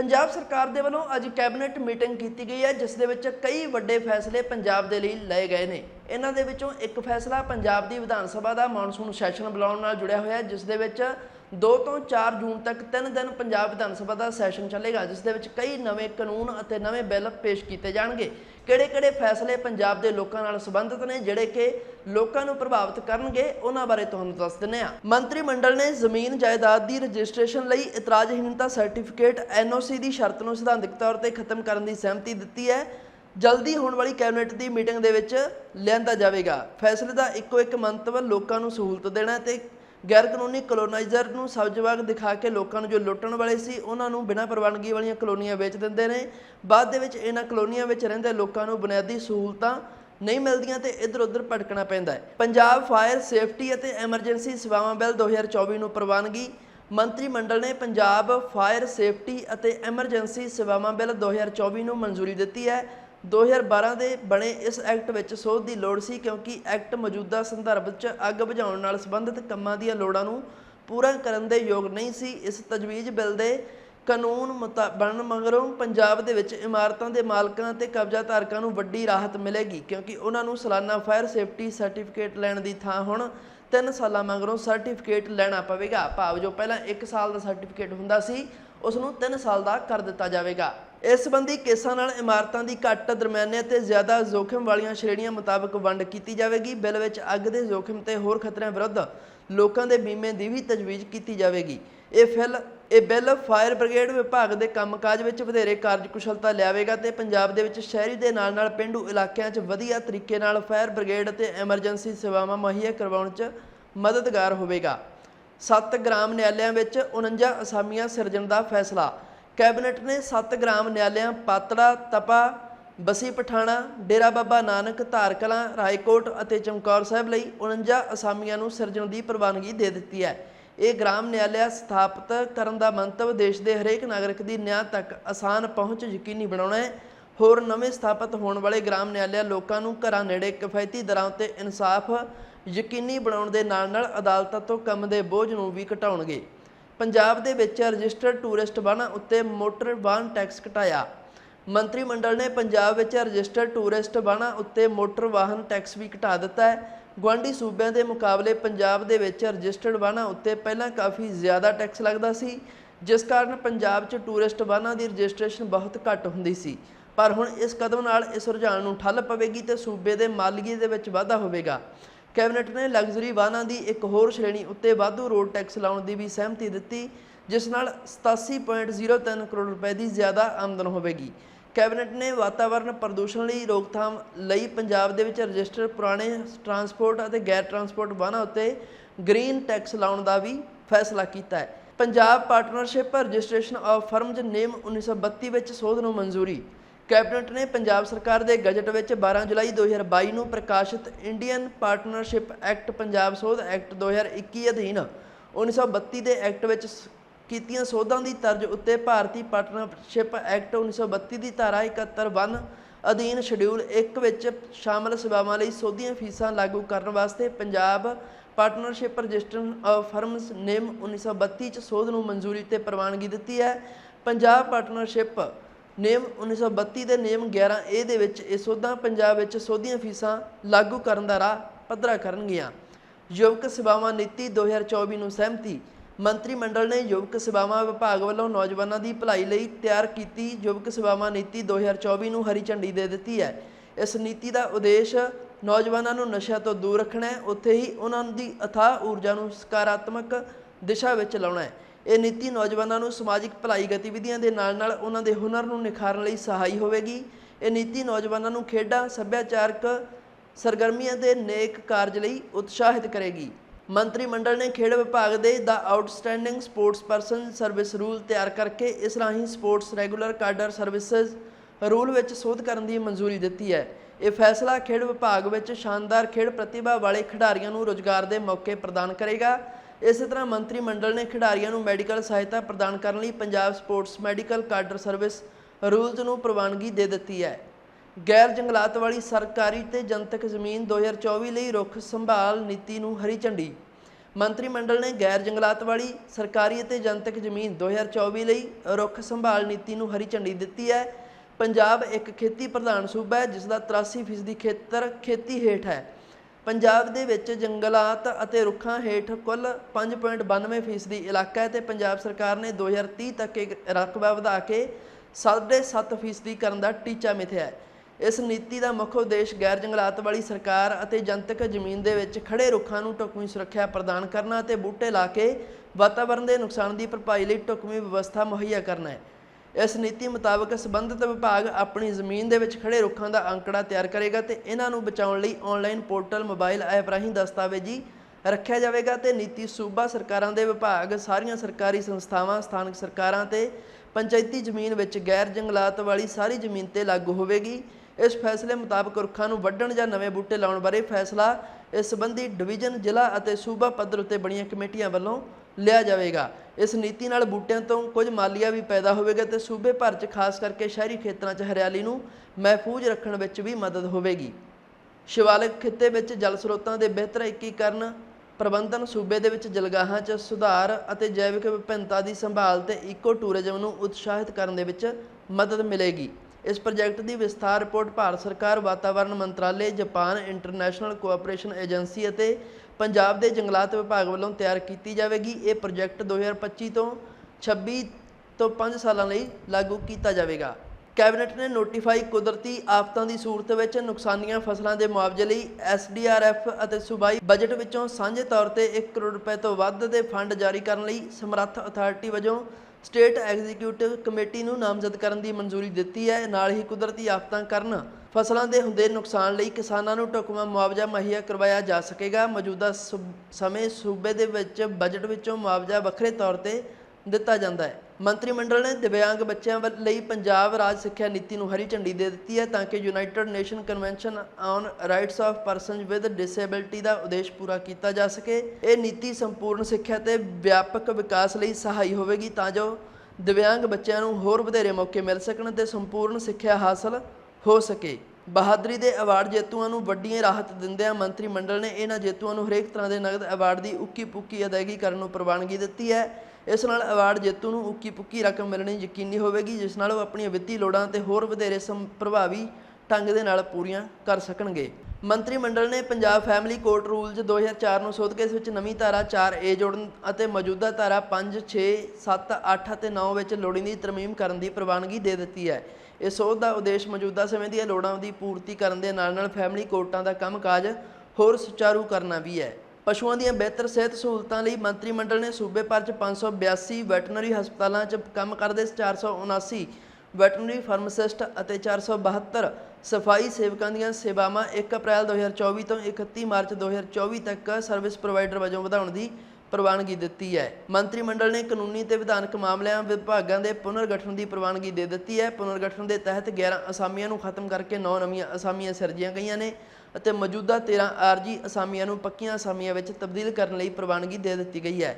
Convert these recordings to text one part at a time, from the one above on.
ਪੰਜਾਬ ਸਰਕਾਰ ਦੇ ਵੱਲੋਂ ਅੱਜ ਕੈਬਨਿਟ ਮੀਟਿੰਗ ਕੀਤੀ ਗਈ ਹੈ, ਜਿਸ ਦੇ ਵਿੱਚ ਕਈ ਵੱਡੇ ਫੈਸਲੇ ਪੰਜਾਬ ਦੇ ਲਈ ਲਏ ਗਏ ਨੇ। ਇਹਨਾਂ ਦੇ ਵਿੱਚੋਂ ਇੱਕ ਫੈਸਲਾ ਪੰਜਾਬ ਦੀ ਵਿਧਾਨ ਸਭਾ ਦਾ ਮੌਨਸੂਨ ਸੈਸ਼ਨ ਬੁਲਾਉਣ ਨਾਲ ਜੁੜਿਆ ਹੋਇਆ ਹੈ, ਜਿਸ ਦੇ ਵਿੱਚ 2 ਤੋਂ 4 ਜੂਨ ਤੱਕ 3 ਦਿਨ ਪੰਜਾਬ ਵਿਧਾਨ ਸਭਾ ਦਾ ਸੈਸ਼ਨ ਚੱਲੇਗਾ, ਜਿਸ ਦੇ ਵਿੱਚ ਕਈ ਨਵੇਂ ਕਾਨੂੰਨ ਅਤੇ ਨਵੇਂ ਬਿੱਲ ਪੇਸ਼ ਕੀਤੇ ਜਾਣਗੇ। ਕਿਹੜੇ-ਕਿਹੜੇ ਫੈਸਲੇ ਪੰਜਾਬ ਦੇ ਲੋਕਾਂ ਨਾਲ ਸੰਬੰਧਿਤ ਨੇ, ਜਿਹੜੇ ਕਿ ਲੋਕਾਂ ਨੂੰ ਪ੍ਰਭਾਵਿਤ ਕਰਨਗੇ, ਉਹਨਾਂ ਬਾਰੇ ਤੁਹਾਨੂੰ ਦੱਸ ਦਿੰਨੇ ਆ ਮੰਤਰੀ ਮੰਡਲ ਨੇ ਜ਼ਮੀਨ ਜਾਇਦਾਦ ਦੀ ਰਜਿਸਟ੍ਰੇਸ਼ਨ ਲਈ ਇਤਰਾਜ਼ਹੀਣਤਾ ਸਰਟੀਫਿਕੇਟ ਐਨਓਸੀ ਦੀ ਸ਼ਰਤ ਨੂੰ ਸਿਧਾਂਤਕ ਤੌਰ ਤੇ ਖਤਮ ਕਰਨ ਦੀ ਸਹਿਮਤੀ ਦਿੱਤੀ ਹੈ। ਜਲਦੀ ਹੋਣ ਵਾਲੀ ਕੈਬਨਿਟ ਦੀ ਮੀਟਿੰਗ ਦੇ ਵਿੱਚ ਲਿਆਂਦਾ ਜਾਵੇਗਾ। ਫੈਸਲੇ ਦਾ ਇੱਕੋ ਇੱਕ ਮੰਤਵ ਲੋਕਾਂ ਨੂੰ ਸਹੂਲਤ ਦੇਣਾ ਤੇ ਗੈਰ ਕਾਨੂੰਨੀ ਕਲੋਨਾਈਜ਼ਰ ਨੂੰ ਸਬਜਵਾਗ ਦਿਖਾ ਕੇ ਲੋਕਾਂ ਨੂੰ ਜੋ ਲੁੱਟਣ ਵਾਲੇ ਸੀ, ਉਹਨਾਂ ਨੂੰ ਬਿਨਾਂ ਪ੍ਰਵਾਨਗੀ ਵਾਲੀਆਂ ਕਲੋਨੀਆਂ ਵੇਚ ਦਿੰਦੇ ਨੇ। ਬਾਅਦ ਦੇ ਵਿੱਚ ਇਹਨਾਂ ਕਲੋਨੀਆਂ ਵਿੱਚ ਰਹਿੰਦੇ ਲੋਕਾਂ ਨੂੰ ਬੁਨਿਆਦੀ ਸਹੂਲਤਾਂ ਨਹੀਂ ਮਿਲਦੀਆਂ ਤੇ ਇੱਧਰ ਉੱਧਰ ਭਟਕਣਾ ਪੈਂਦਾ ਹੈ। ਪੰਜਾਬ ਫਾਇਰ ਸੇਫਟੀ ਅਤੇ ਐਮਰਜੈਂਸੀ ਸੇਵਾਵਾਂ ਬਿੱਲ 2024 ਨੂੰ ਪ੍ਰਵਾਨਗੀ ਮੰਤਰੀ ਮੰਡਲ ਨੇ ਪੰਜਾਬ ਫਾਇਰ ਸੇਫਟੀ ਅਤੇ ਐਮਰਜੈਂਸੀ ਸੇਵਾਵਾਂ ਬਿੱਲ 2024 ਨੂੰ ਮਨਜ਼ੂਰੀ ਦਿੱਤੀ ਹੈ। 2012 ਦੇ ਬਣੇ ਇਸ ਐਕਟ ਵਿੱਚ ਸੋਧ ਦੀ ਲੋੜ ਸੀ ਕਿਉਂਕਿ ਐਕਟ ਮੌਜੂਦਾ ਸੰਦਰਭ ਵਿੱਚ ਅੱਗ ਬੁਝਾਉਣ ਨਾਲ ਸੰਬੰਧਿਤ ਕੰਮਾਂ ਦੀਆਂ ਲੋੜਾਂ ਨੂੰ ਪੂਰਾ ਕਰਨ ਦੇ ਯੋਗ ਨਹੀਂ ਸੀ। ਇਸ ਤਜਵੀਜ਼ ਬਿੱਲ ਦੇ ਕਾਨੂੰਨ ਮੁਤਾ- ਬਣਨ ਮਗਰੋਂ ਪੰਜਾਬ ਦੇ ਵਿੱਚ ਇਮਾਰਤਾਂ ਦੇ ਮਾਲਕਾਂ ਤੇ ਕਬਜ਼ਾ ਧਾਰਕਾਂ ਨੂੰ ਵੱਡੀ ਰਾਹਤ ਮਿਲੇਗੀ ਕਿਉਂਕਿ ਉਹਨਾਂ ਨੂੰ ਸਾਲਾਨਾ ਫਾਇਰ ਸੇਫਟੀ ਸਰਟੀਫਿਕੇਟ ਲੈਣ ਦੀ ਥਾਂ ਹੁਣ 3 ਸਾਲਾਂ ਮਗਰੋਂ ਸਰਟੀਫਿਕੇਟ ਲੈਣਾ ਪਵੇਗਾ। ਭਾਵ ਜੋ ਪਹਿਲਾਂ 1 ਸਾਲ ਦਾ ਸਰਟੀਫਿਕੇਟ ਹੁੰਦਾ ਸੀ, ਉਸ ਨੂੰ 3 ਸਾਲ ਦਾ ਕਰ ਦਿੱਤਾ ਜਾਵੇਗਾ। ਇਸ ਸੰਬੰਧੀ ਕੇਸਾਂ ਨਾਲ ਇਮਾਰਤਾਂ ਦੀ ਘੱਟ ਦਰਮਿਆਨੇ ਤੇ ਜ਼ਿਆਦਾ ਜੋਖਿਮ ਵਾਲੀਆਂ ਸ਼੍ਰੇਣੀਆਂ ਮੁਤਾਬਕ ਵੰਡ ਕੀਤੀ ਜਾਵੇਗੀ। ਬਿੱਲ ਵਿੱਚ ਅੱਗ ਦੇ ਜੋਖਿਮ ਤੇ ਹੋਰ ਖਤਰਿਆਂ ਵਿਰੁੱਧ ਲੋਕਾਂ ਦੇ ਬੀਮੇ ਦੀ ਵੀ ਤਜਵੀਜ਼ ਕੀਤੀ ਜਾਵੇਗੀ। ਇਹ ਫਿਲ ਇਹ ਬਿੱਲ ਫਾਇਰ ਬ੍ਰਿਗੇਡ ਵਿਭਾਗ ਦੇ ਕੰਮਕਾਜ ਵਿੱਚ ਵਧੇਰੇ ਕਾਰਜਕੁਸ਼ਲਤਾ ਲਿਆਵੇਗਾ ਤੇ ਪੰਜਾਬ ਦੇ ਵਿੱਚ ਸ਼ਹਿਰੀ ਦੇ ਨਾਲ-ਨਾਲ ਪਿੰਡੂ ਇਲਾਕਿਆਂ 'ਚ ਵਧੀਆ ਤਰੀਕੇ ਨਾਲ ਫਾਇਰ ਬ੍ਰਿਗੇਡ ਅਤੇ ਐਮਰਜੈਂਸੀ ਸੇਵਾਵਾਂ ਮੁਹੱਈਆ ਕਰਵਾਉਣ 'ਚ ਮਦਦਗਾਰ ਹੋਵੇਗਾ। 7 ਗ੍ਰਾਮ ਨਿਆਲਿਆਂ ਵਿੱਚ 49 ਅਸਾਮੀਆਂ ਸਿਰਜਣ ਦਾ ਫੈਸਲਾ ਕੈਬਨਿਟ ਨੇ 7 ਗ੍ਰਾਮ ਨਿਆਲਿਆਂ ਪਾਤੜਾ, ਤਪਾ, ਬਸੀ ਪਠਾਣਾ, ਡੇਰਾ ਬਾਬਾ ਨਾਨਕ, ਧਾਰਕਲਾਂ, ਰਾਏਕੋਟ ਅਤੇ ਚਮਕੌਰ ਸਾਹਿਬ ਲਈ 49 ਅਸਾਮੀਆਂ ਨੂੰ ਸਿਰਜਣ ਦੀ ਪ੍ਰਵਾਨਗੀ ਦੇ ਦਿੱਤੀ ਹੈ। ਇਹ ਗ੍ਰਾਮ ਨਿਆਲਿਆ ਸਥਾਪਿਤ ਕਰਨ ਦਾ ਮੰਤਵ ਦੇਸ਼ ਦੇ ਹਰੇਕ ਨਾਗਰਿਕ ਦੀ ਨਿਆਂ ਤੱਕ ਆਸਾਨ ਪਹੁੰਚ ਯਕੀਨੀ ਬਣਾਉਣਾ ਹੈ। ਹੋਰ ਨਵੇਂ ਸਥਾਪਿਤ ਹੋਣ ਵਾਲੇ ਗ੍ਰਾਮ ਨਿਆਲਿਆ ਲੋਕਾਂ ਨੂੰ ਘਰਾਂ ਨੇੜੇ ਕਿਫਾਇਤੀ ਦਰਾਂ ਉੱਤੇ ਇਨਸਾਫ ਯਕੀਨੀ ਬਣਾਉਣ ਦੇ ਨਾਲ-ਨਾਲ ਅਦਾਲਤਾਂ ਤੋਂ ਕੰਮ ਦੇ ਬੋਝ ਨੂੰ ਵੀ ਘਟਾਉਣਗੇ। ਪੰਜਾਬ ਦੇ ਵਿੱਚ ਰਜਿਸਟਰਡ ਟੂਰਿਸਟ ਵਾਹਨਾਂ ਉੱਤੇ ਮੋਟਰ ਵਾਹਨ ਟੈਕਸ ਘਟਾਇਆ ਮੰਤਰੀ ਮੰਡਲ ਨੇ ਪੰਜਾਬ ਵਿੱਚ ਰਜਿਸਟਰਡ ਟੂਰਿਸਟ ਵਾਹਨਾਂ ਉੱਤੇ ਮੋਟਰ ਵਾਹਨ ਟੈਕਸ ਵੀ ਘਟਾ ਦਿੱਤਾ ਹੈ। ਗੁਆਂਢੀ ਸੂਬਿਆਂ ਦੇ ਮੁਕਾਬਲੇ ਪੰਜਾਬ ਦੇ ਵਿੱਚ ਰਜਿਸਟਰਡ ਵਾਹਨਾਂ ਉੱਤੇ ਪਹਿਲਾਂ ਕਾਫੀ ਜ਼ਿਆਦਾ ਟੈਕਸ ਲੱਗਦਾ ਸੀ, ਜਿਸ ਕਾਰਨ ਪੰਜਾਬ 'ਚ ਟੂਰਿਸਟ ਵਾਹਨਾਂ ਦੀ ਰਜਿਸਟ੍ਰੇਸ਼ਨ ਬਹੁਤ ਘੱਟ ਹੁੰਦੀ ਸੀ। ਪਰ ਹੁਣ ਇਸ ਕਦਮ ਨਾਲ ਇਸ ਰੁਝਾਨ ਨੂੰ ਠੱਲ ਪਵੇਗੀ ਤੇ ਸੂਬੇ ਦੇ ਮਾਲੀਏ ਦੇ ਵਿੱਚ ਵਾਧਾ ਹੋਵੇਗਾ। ਕੈਬਨਿਟ ਨੇ ਲਗਜ਼ਰੀ ਵਾਹਨਾਂ ਦੀ ਇੱਕ ਹੋਰ ਸ਼੍ਰੇਣੀ ਉੱਤੇ ਵਾਧੂ ਰੋਡ ਟੈਕਸ ਲਾਉਣ ਦੀ ਵੀ ਸਹਿਮਤੀ ਦਿੱਤੀ, ਜਿਸ ਨਾਲ 87.03 ਕਰੋੜ ਰੁਪਏ ਦੀ ਜ਼ਿਆਦਾ ਆਮਦਨ ਹੋਵੇਗੀ। ਕੈਬਨਿਟ ਨੇ ਵਾਤਾਵਰਣ ਪ੍ਰਦੂਸ਼ਣ ਲਈ ਰੋਕਥਾਮ ਲਈ ਪੰਜਾਬ ਦੇ ਵਿੱਚ ਰਜਿਸਟਰ ਪੁਰਾਣੇ ਟਰਾਂਸਪੋਰਟ ਅਤੇ ਗੈਰ ਟਰਾਂਸਪੋਰਟ ਵਾਹਨਾਂ ਉੱਤੇ ਗ੍ਰੀਨ ਟੈਕਸ ਲਾਉਣ ਦਾ ਵੀ ਫੈਸਲਾ ਕੀਤਾ ਹੈ। Punjab partnership registration of firms ਨੇਮ 1932 ਵਿੱਚ ਸੋਧ ਨੂੰ ਮਨਜ਼ੂਰੀ ਕੈਬਨਿਟ ਨੇ ਪੰਜਾਬ ਸਰਕਾਰ ਦੇ ਗਜਟ ਵਿੱਚ 12 ਜੁਲਾਈ 2022 ਨੂੰ ਪ੍ਰਕਾਸ਼ਿਤ ਇੰਡੀਅਨ ਪਾਰਟਨਰਸ਼ਿਪ ਐਕਟ, ਪੰਜਾਬ ਸੋਧ ਐਕਟ 2021 ਅਧੀਨ 1932 ਦੇ ਐਕਟ ਵਿੱਚ ਸ- ਕੀਤੀਆਂ ਸੋਧਾਂ ਦੀ ਤਰਜ਼ ਉੱਤੇ ਭਾਰਤੀ ਪਾਰਟਨਰਸ਼ਿਪ ਐਕਟ 1932 ਦੀ ਧਾਰਾ 71 ਅਧੀਨ ਸ਼ਡਿਊਲ 1 ਵਿੱਚ ਸ਼ਾਮਲ ਸੇਵਾਵਾਂ ਲਈ ਸੋਧੀਆਂ ਫੀਸਾਂ ਲਾਗੂ ਕਰਨ ਵਾਸਤੇ Punjab partnership register of firms ਨੇਮ 1932 ਚ ਸੋਧ ਨੂੰ ਮਨਜ਼ੂਰੀ ਤੇ ਪ੍ਰਵਾਨਗੀ ਦਿੱਤੀ ਹੈ। ਪੰਜਾਬ ਪਾਰਟਨਰਸ਼ਿਪ ਨੇਮ 1932 ਦੇ ਨਿਯਮ 11 ਏ ਦੇ ਵਿੱਚ, ਇਹ ਸੋਧਾਂ ਪੰਜਾਬ ਵਿੱਚ ਸੋਧੀਆਂ ਫੀਸਾਂ ਲਾਗੂ ਕਰਨ ਦਾ ਰਾਹ ਪੱਧਰਾ ਕਰਨਗੀਆਂ। ਯੁਵਕ ਸੇਵਾਵਾਂ ਨੀਤੀ 2024 ਨੂੰ ਸਹਿਮਤੀ। ਮੰਤਰੀ ਮੰਡਲ ਨੇ ਯੁਵਕ ਸੇਵਾਵਾਂ ਵਿਭਾਗ ਵੱਲੋਂ ਨੌਜਵਾਨਾਂ ਦੀ ਭਲਾਈ ਲਈ ਤਿਆਰ ਕੀਤੀ। ਯੁਵਕ ਸੇਵਾਵਾਂ ਨੀਤੀ 2024 ਨੂੰ ਹਰੀ ਝੰਡੀ ਦੇ ਦਿੱਤੀ ਹੈ। ਇਸ ਨੀਤੀ ਦਾ ਉਦੇਸ਼ ਨੌਜਵਾਨਾਂ ਨੂੰ ਨਸ਼ਿਆਂ ਤੋਂ ਦੂਰ ਰੱਖਣਾ ਹੈ। ਉੱਥੇ ਹੀ ਉਹਨਾਂ ਦੀ ਅਥਾਹ ਊਰਜਾ ਨੂੰ ਸਕਾਰਾਤਮਕ ਦਿਸ਼ਾ ਵਿੱਚ ਲਾਉਣਾ ਹੈ। ਇਹ ਨੀਤੀ ਨੌਜਵਾਨਾਂ ਨੂੰ ਸਮਾਜਿਕ ਭਲਾਈ ਗਤੀਵਿਧੀਆਂ ਦੇ ਨਾਲ-ਨਾਲ ਉਹਨਾਂ ਦੇ ਹੁਨਰ ਨੂੰ ਨਿਖਾਰਨ ਲਈ ਸਹਾਈ ਹੋਵੇਗੀ। ਇਹ ਨੀਤੀ ਨੌਜਵਾਨਾਂ ਨੂੰ ਖੇਡਾਂ, ਸੱਭਿਆਚਾਰਕ ਸਰਗਰਮੀਆਂ ਦੇ ਨੇਕ ਕਾਰਜ ਲਈ ਉਤਸ਼ਾਹਿਤ ਕਰੇਗੀ। ਮੰਤਰੀ ਮੰਡਲ ਨੇ ਖੇਡ ਵਿਭਾਗ ਦੇ ਦਾ outstanding sports person service rule ਤਿਆਰ ਕਰਕੇ ਇਸ ਰਾਹੀਂ sports regular cadre services rule ਵਿੱਚ ਸੋਧ ਕਰਨ ਦੀ ਮਨਜ਼ੂਰੀ ਦਿੱਤੀ ਹੈ। ਇਹ ਫੈਸਲਾ ਖੇਡ ਵਿਭਾਗ ਵਿੱਚ ਸ਼ਾਨਦਾਰ ਖੇਡ ਪ੍ਰਤਿਭਾ ਵਾਲੇ ਖਿਡਾਰੀਆਂ ਨੂੰ ਰੋਜ਼ਗਾਰ ਦੇ ਮੌਕੇ ਪ੍ਰਦਾਨ ਕਰੇਗਾ। ਇਸੇ ਤਰ੍ਹਾਂ ਮੰਤਰੀ ਮੰਡਲ ਨੇ ਖਿਡਾਰੀਆਂ ਨੂੰ ਮੈਡੀਕਲ ਸਹਾਇਤਾ ਪ੍ਰਦਾਨ ਕਰਨ ਲਈ Punjab sports medical cadre service rules ਨੂੰ ਪ੍ਰਵਾਨਗੀ ਦੇ ਦਿੱਤੀ ਹੈ। ਗੈਰ ਜੰਗਲਾਤ ਵਾਲੀ ਸਰਕਾਰੀ ਤੇ ਜਨਤਕ ਜ਼ਮੀਨ 2024 ਲਈ ਰੁੱਖ ਸੰਭਾਲ ਨੀਤੀ ਨੂੰ ਹਰੀ ਝੰਡੀ। ਮੰਤਰੀ ਮੰਡਲ ਨੇ ਗੈਰ ਜੰਗਲਾਤ ਵਾਲੀ ਸਰਕਾਰੀ ਅਤੇ ਜਨਤਕ ਜ਼ਮੀਨ 2024 ਲਈ ਰੁੱਖ ਸੰਭਾਲ ਨੀਤੀ ਨੂੰ ਹਰੀ ਝੰਡੀ ਦਿੱਤੀ ਹੈ। ਪੰਜਾਬ ਇੱਕ ਖੇਤੀ ਪ੍ਰਧਾਨ ਸੂਬਾ ਹੈ ਜਿਸ ਦਾ 83% ਖੇਤਰ ਖੇਤੀ ਹੇਠ ਹੈ। ਪੰਜਾਬ ਦੇ ਵਿੱਚ ਜੰਗਲਾਤ ਅਤੇ ਰੁੱਖਾਂ ਹੇਠ ਕੁੱਲ 5.92% ਇਲਾਕਾ ਹੈ ਤੇ ਪੰਜਾਬ ਸਰਕਾਰ ਨੇ 2030 ਤੱਕ ਇਹ ਰਕਬਾ ਵਧਾ ਕੇ 7.5% ਕਰਨ ਦਾ ਟੀਚਾ ਮਿਥਿਆ ਹੈ। ਇਸ ਨੀਤੀ ਦਾ ਮੁੱਖ ਉਦੇਸ਼ ਗੈਰ ਜੰਗਲਾਤ ਵਾਲੀ ਸਰਕਾਰ ਅਤੇ ਜਨਤਕ ਜ਼ਮੀਨ ਦੇ ਵਿੱਚ ਖੜੇ ਰੁੱਖਾਂ ਨੂੰ ਢੁਕਵੀਂ ਸੁਰੱਖਿਆ ਪ੍ਰਦਾਨ ਕਰਨਾ ਅਤੇ ਬੂਟੇ ਲਾ ਕੇ ਵਾਤਾਵਰਣ ਦੇ ਨੁਕਸਾਨ ਦੀ ਭਰਪਾਈ ਲਈ ਢੁਕਵੀਂ ਵਿਵਸਥਾ ਮੁਹੱਈਆ ਕਰਨਾ ਹੈ। ਇਸ ਨੀਤੀ ਮੁਤਾਬਕ ਸੰਬੰਧਿਤ ਵਿਭਾਗ ਆਪਣੀ ਜ਼ਮੀਨ ਦੇ ਵਿੱਚ ਖੜੇ ਰੁੱਖਾਂ ਦਾ ਅੰਕੜਾ ਤਿਆਰ ਕਰੇਗਾ ਤੇ ਇਹਨਾਂ ਨੂੰ ਬਚਾਉਣ ਲਈ ਆਨਲਾਈਨ ਪੋਰਟਲ ਮੋਬਾਈਲ ਐਪ ਰਾਹੀਂ ਦਸਤਾਵੇਜ਼ੀ ਰੱਖਿਆ ਜਾਵੇਗਾ ਤੇ ਨੀਤੀ ਸੂਬਾ ਸਰਕਾਰਾਂ ਦੇ ਵਿਭਾਗ, ਸਾਰੀਆਂ ਸਰਕਾਰੀ ਸੰਸਥਾਵਾਂ, ਸਥਾਨਕ ਸਰਕਾਰਾਂ ਤੇ ਪੰਚਾਇਤੀ ਜ਼ਮੀਨ ਵਿੱਚ ਗੈਰ ਜੰਗਲਾਤ ਵਾਲੀ ਸਾਰੀ ਜ਼ਮੀਨ ਤੇ ਲਾਗੂ ਹੋਵੇਗੀ। ਇਸ ਫੈਸਲੇ ਮੁਤਾਬਕ ਰੁੱਖਾਂ ਨੂੰ ਵੱਢਣ ਜਾਂ ਨਵੇਂ ਬੂਟੇ ਲਾਉਣ ਬਾਰੇ ਫੈਸਲਾ ਇਸ ਸੰਬੰਧੀ ਡਿਵੀਜ਼ਨ, ਜ਼ਿਲ੍ਹਾ ਅਤੇ ਸੂਬਾ ਪੱਧਰ ਉੱਤੇ ਬਣੀਆਂ ਕਮੇਟੀਆਂ ਵੱਲੋਂ ਲਿਆ ਜਾਵੇਗਾ। ਇਸ ਨੀਤੀ ਨਾਲ ਬੂਟਿਆਂ ਤੋਂ ਕੁਝ ਮਾਲੀਆ ਵੀ ਪੈਦਾ ਹੋਵੇਗਾ ਤੇ ਸੂਬੇ ਭਰ 'ਚ ਖਾਸ ਕਰਕੇ ਸ਼ਹਿਰੀ ਖੇਤਰਾਂ 'ਚ ਹਰਿਆਲੀ ਨੂੰ ਮਹਿਫੂਜ਼ ਰੱਖਣ ਵਿੱਚ ਵੀ ਮਦਦ ਹੋਵੇਗੀ। ਸ਼ਿਵਾਲਿਕ ਖਿੱਤੇ ਵਿੱਚ ਜਲ ਸਰੋਤਾਂ ਦੇ ਬਿਹਤਰ ਏਕੀਕਰਨ, ਪ੍ਰਬੰਧਨ ਸੂਬੇ ਦੇ ਵਿੱਚ ਜਲਗਾਹਾਂ 'ਚ ਸੁਧਾਰ ਅਤੇ ਜੈਵਿਕ ਵਿਭਿੰਨਤਾ ਦੀ ਸੰਭਾਲ ਤੇ ਈਕੋ ਟੂਰਿਜ਼ਮ ਨੂੰ ਉਤਸ਼ਾਹਿਤ ਕਰਨ ਦੇ ਵਿੱਚ ਮਦਦ ਮਿਲੇਗੀ। ਇਸ ਪ੍ਰੋਜੈਕਟ ਦੀ ਵਿਸਥਾਰ ਰਿਪੋਰਟ ਭਾਰਤ ਸਰਕਾਰ, ਵਾਤਾਵਰਣ ਮੰਤਰਾਲੇ, ਜਾਪਾਨ ਇੰਟਰਨੈਸ਼ਨਲ ਕੋਆਪਰੇਸ਼ਨ ਏਜੰਸੀ ਅਤੇ ਪੰਜਾਬ ਦੇ ਜੰਗਲਾਤ ਵਿਭਾਗ ਵੱਲੋਂ ਤਿਆਰ ਕੀਤੀ ਜਾਵੇਗੀ। ਇਹ ਪ੍ਰੋਜੈਕਟ 2025 ਤੋਂ 26 ਤੋਂ 5 ਸਾਲਾਂ ਲਈ ਲਾਗੂ ਕੀਤਾ ਜਾਵੇਗਾ। ਕੈਬਨਿਟ ਨੇ ਨੋਟੀਫਾਈ ਕੁਦਰਤੀ ਆਫਤਾਂ ਦੀ ਸੂਰਤ ਵਿੱਚ ਨੁਕਸਾਨੀਆਂ ਫਸਲਾਂ ਦੇ ਮੁਆਵਜ਼ੇ ਲਈ ਐਸਡੀਆਰਐਫ ਅਤੇ ਸੂਬਾਈ ਬਜਟ ਵਿੱਚੋਂ ਸਾਂਝੇ ਤੌਰ ਤੇ 1 ਕਰੋੜ ਰੁਪਏ ਤੋਂ ਵੱਧ ਦੇ ਫੰਡ ਜਾਰੀ ਕਰਨ ਲਈ ਸਮਰੱਥ ਅਥਾਰਟੀ ਵਜੋਂ ਸਟੇਟ ਐਗਜ਼ੀਕਿਊਟਿਵ ਕਮੇਟੀ ਨੂੰ ਨਾਮਜ਼ਦ ਕਰਨ ਦੀ ਮਨਜ਼ੂਰੀ ਦਿੱਤੀ ਹੈ। ਨਾਲ ਹੀ ਕੁਦਰਤੀ ਆਫਤਾਂ ਕਰਨ ਫਸਲਾਂ ਦੇ ਹੁੰਦੇ ਨੁਕਸਾਨ ਲਈ ਕਿਸਾਨਾਂ ਨੂੰ ਢੁਕਵਾਂ ਮੁਆਵਜ਼ਾ ਮੁਹੱਈਆ ਕਰਵਾਇਆ ਜਾ ਸਕੇਗਾ। ਮੌਜੂਦਾ ਸੂਬ- ਸਮੇਂ ਸੂਬੇ ਦੇ ਵਿੱਚ ਬਜਟ ਵਿੱਚੋਂ ਮੁਆਵਜ਼ਾ ਵੱਖਰੇ ਤੌਰ ਤੇ ਦਿੱਤਾ ਜਾਂਦਾ ਹੈ। ਮੰਤਰੀ ਮੰਡਲ ਨੇ ਦਿਵਿਆਂਗ ਬੱਚਿਆਂ ਵੱਲ ਲਈ ਪੰਜਾਬ ਰਾਜ ਸਿੱਖਿਆ ਨੀਤੀ ਨੂੰ ਹਰੀ ਝੰਡੀ ਦੇ ਦਿੱਤੀ ਹੈ ਤਾਂ ਕਿ united nation convention on rights of persons with disability ਦਾ ਉਦੇਸ਼ ਪੂਰਾ ਕੀਤਾ ਜਾ ਸਕੇ। ਇਹ ਨੀਤੀ ਸੰਪੂਰਨ ਸਿੱਖਿਆ ਤੇ ਵਿਆਪਕ ਵਿਕਾਸ ਲਈ ਸਹਾਈ ਹੋਵੇਗੀ ਤਾਂ ਜੋ ਦਿਵਿਆਂਗ ਬੱਚਿਆਂ ਨੂੰ ਹੋਰ ਵਧੇਰੇ ਮੌਕੇ ਮਿਲ ਸਕਣ ਤੇ ਸੰਪੂਰਨ ਸਿੱਖਿਆ ਹਾਸਲ ਹੋ ਸਕੇ। ਬਹਾਦਰੀ ਦੇ ਅਵਾਰਡ ਜੇਤੂਆਂ ਨੂੰ ਵੱਡੀਆਂ ਰਾਹਤ ਦਿੰਦਿਆਂ ਮੰਤਰੀ ਮੰਡਲ ਨੇ ਇਹਨਾਂ ਜੇਤੂਆਂ ਨੂੰ ਹਰੇਕ ਤਰ੍ਹਾਂ ਦੇ ਨਗਦ ਅਵਾਰਡ ਦੀ ਉੱਕੀ ਪੁੱਕੀ ਅਦਾਇਗੀ ਕਰਨ ਨੂੰ ਪ੍ਰਵਾਨਗੀ ਦਿੱਤੀ ਹੈ। ਇਸ ਨਾਲ ਅਵਾਰਡ ਜੇਤੂ ਨੂੰ ਉੱਕੀ ਪੁੱਕੀ ਰਕਮ ਮਿਲਣੀ ਯਕੀਨੀ ਹੋਵੇਗੀ ਜਿਸ ਨਾਲ ਉਹ ਆਪਣੀਆਂ ਵਿੱਤੀ ਲੋੜਾਂ ਤੇ ਹੋਰ ਵਧੇਰੇ ਸਮ- ਪ੍ਰਭਾਵੀ ਢੰਗ ਦੇ ਨਾਲ ਪੂਰੀਆਂ ਕਰ ਸਕਣਗੇ। ਮੰਤਰੀ ਮੰਡਲ ਨੇ ਪੰਜਾਬ ਫੈਮਿਲੀ ਕੋਰਟ ਰੂਲਜ਼ 2004 ਨੂੰ ਸੋਧ ਕੇ ਇਸ ਵਿੱਚ ਨਵੀਂ ਧਾਰਾ 4A ਜੋੜਨ ਅਤੇ ਮੌਜੂਦਾ ਧਾਰਾ 5, 6, 7, 8 ਅਤੇ 9 ਵਿੱਚ ਲੋੜੀਂਦੀ ਤਰਮੀਮ ਕਰਨ ਦੀ ਪ੍ਰਵਾਨਗੀ ਦੇ ਦਿੱਤੀ ਹੈ। ਇਸ ਸੋਧ ਦਾ ਉਦੇਸ਼ ਮੌਜੂਦਾ ਸਮੇਂ ਦੀਆਂ ਲੋੜਾਂ ਦੀ ਪੂਰਤੀ ਕਰਨ ਦੇ ਨਾਲ ਨਾਲ ਫੈਮਿਲੀ ਕੋਰਟਾਂ ਦਾ ਕੰਮਕਾਜ ਹੋਰ ਸੁਚਾਰੂ ਕਰਨਾ ਵੀ ਹੈ। ਪਸ਼ੂਆਂ ਦੀਆਂ ਬਿਹਤਰ ਸਿਹਤ ਸਹੂਲਤਾਂ ਲਈ ਮੰਤਰੀ ਮੰਡਲ ਨੇ ਸੂਬੇ ਭਰ 'ਚ 582 ਵੈਟਰਨਰੀ ਹਸਪਤਾਲਾਂ 'ਚ ਕੰਮ ਕਰਦੇ 479 ਵੈਟਰਨਰੀ ਫਾਰਮਾਸਿਸਟ ਅਤੇ 472 ਸਫ਼ਾਈ ਸੇਵਕਾਂ ਦੀਆਂ ਸੇਵਾਵਾਂ 1 ਅਪ੍ਰੈਲ 2024 ਤੋਂ 31 ਮਾਰਚ 2024 ਤੱਕ ਸਰਵਿਸ ਪ੍ਰੋਵਾਈਡਰ ਵਜੋਂ ਵਧਾਉਣ ਦੀ ਪ੍ਰਵਾਨਗੀ ਦਿੱਤੀ ਹੈ। ਮੰਤਰੀ ਮੰਡਲ ਨੇ ਕਾਨੂੰਨੀ ਤੇ ਵਿਧਾਨਕ ਮਾਮਲਿਆਂ ਵਿਭਾਗਾਂ ਦੇ ਪੁਨਰਗਠਨ ਦੀ ਪ੍ਰਵਾਨਗੀ ਦੇ ਦਿੱਤੀ ਹੈ। ਪੁਨਰਗਠਨ ਦੇ ਤਹਿਤ 11 ਅਸਾਮੀਆਂ ਨੂੰ ਖਤਮ ਕਰਕੇ 9 ਨਵੀਆਂ ਅਸਾਮੀਆਂ ਸਿਰਜੀਆਂ ਗਈਆਂ ਨੇ ਅਤੇ ਮੌਜੂਦਾ 13 ਆਰਜੀ ਅਸਾਮੀਆਂ ਨੂੰ ਪੱਕੀਆਂ ਅਸਾਮੀਆਂ ਵਿੱਚ ਤਬਦੀਲ ਕਰਨ ਲਈ ਪ੍ਰਵਾਨਗੀ ਦੇ ਦਿੱਤੀ ਗਈ ਹੈ।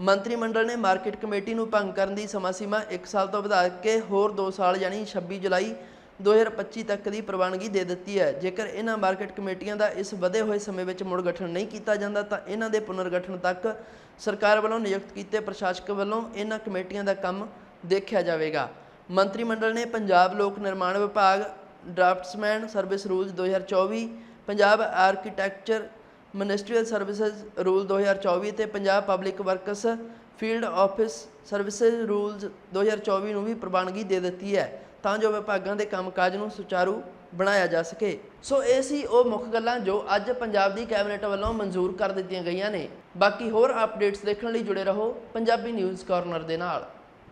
ਮੰਤਰੀ ਮੰਡਲ ਨੇ ਮਾਰਕੀਟ ਕਮੇਟੀ ਨੂੰ ਭੰਗ ਕਰਨ ਦੀ ਸਮਾਂ ਸੀਮਾ 1 ਸਾਲ ਤੋਂ ਵਧਾ ਕੇ ਹੋਰ 2 ਸਾਲ, ਯਾਨੀ 26 ਜੁਲਾਈ 2025 ਤੱਕ ਦੀ ਪ੍ਰਵਾਨਗੀ ਦੇ ਦਿੱਤੀ ਹੈ। ਜੇਕਰ ਇਹਨਾਂ ਮਾਰਕੀਟ ਕਮੇਟੀਆਂ ਦਾ ਇਸ ਵਧੇ ਹੋਏ ਸਮੇਂ ਵਿੱਚ ਮੁੜ ਗਠਨ ਨਹੀਂ ਕੀਤਾ ਜਾਂਦਾ, ਤਾਂ ਇਹਨਾਂ ਦੇ ਪੁਨਰਗਠਨ ਤੱਕ ਸਰਕਾਰ ਵੱਲੋਂ ਨਿਯੁਕਤ ਕੀਤੇ ਪ੍ਰਸ਼ਾਸਕ ਵੱਲੋਂ ਇਹਨਾਂ ਕਮੇਟੀਆਂ ਦਾ ਕੰਮ ਦੇਖਿਆ ਜਾਵੇਗਾ। ਮੰਤਰੀ ਮੰਡਲ ਨੇ ਪੰਜਾਬ ਲੋਕ ਨਿਰਮਾਣ ਵਿਭਾਗ, draftsman service rules 2024 Punjab architecture ministerial services rule 2024 ਤੇ Punjab public works field office services rules 2024 ਨੂੰ ਵੀ ਪ੍ਰਵਾਨਗੀ ਦੇ ਦਿੱਤੀ ਹੈ। ਤਾਂ ਜੋ ਵਿਭਾਗਾਂ ਦੇ ਕੰਮਕਾਜ ਨੂੰ ਸੁਚਾਰੂ ਬਣਾਇਆ ਜਾ ਸਕੇ। ਸੋ ਇਹ ਸੀ ਉਹ ਮੁੱਖ ਗੱਲਾਂ ਜੋ ਅੱਜ ਪੰਜਾਬ ਦੀ ਕੈਬਨਿਟ ਵੱਲੋਂ ਮਨਜ਼ੂਰ ਕਰ ਦਿੱਤੀਆਂ ਗਈਆਂ ਨੇ। ਬਾਕੀ ਹੋਰ ਅਪਡੇਟਸ ਦੇਖਣ ਲਈ ਜੁੜੇ ਰਹੋ ਪੰਜਾਬੀ ਨਿਊਜ਼ ਕਾਰਨਰ ਦੇ ਨਾਲ।